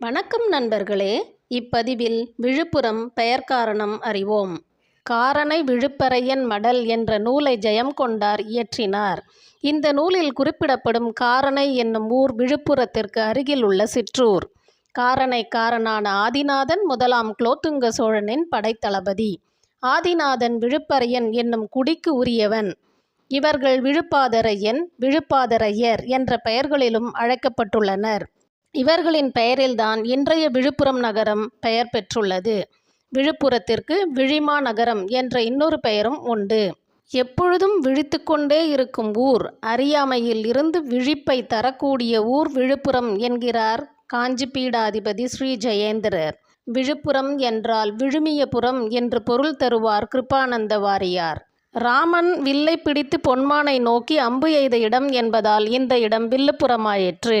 வணக்கம் நண்பர்களே இப்பதிவில் விழுப்புரம் பெயர் காரணம் அறிவோம். காரணை விழுப்பறையன் மடல் என்ற நூலை ஜெயம் கொண்டார் இயற்றினார். இந்த நூலில் குறிப்பிடப்படும் காரணை என்னும் ஊர் விழுப்புரத்திற்கு அருகில் உள்ள சிற்றூர். காரணை காரனான ஆதிநாதன் முதலாம் குலோத்துங்க சோழனின் படைத்தளபதி. ஆதிநாதன் விழுப்பறையன் என்னும் குடிக்கு உரியவன். இவர்கள் விழுப்பாதரையன் விழுப்பாதரையர் என்ற பெயர்களிலும் அழைக்கப்பட்டுள்ளனர். இவர்களின் பெயரில்தான் இன்றைய விழுப்புரம் நகரம் பெயர் பெற்றுள்ளது. விழுப்புரத்திற்கு விழிமா நகரம் என்ற இன்னொரு பெயரும் உண்டு. எப்பொழுதும் விழித்துக்கொண்டே இருக்கும் ஊர் அறியாமையில் இருந்து விழிப்பை தரக்கூடிய ஊர் விழுப்புரம் என்கிறார் காஞ்சி பீடாதிபதி ஸ்ரீ ஜெயேந்திரர். விழுப்புரம் என்றால் விழுமியபுரம் என்று பொருள் தருவார் கிருபானந்த வாரியார். ராமன் வில்லை பிடித்து பொன்மானை நோக்கி அம்பு எய்த இடம் என்பதால் இந்த இடம் வில்லுப்புறமாயிற்று.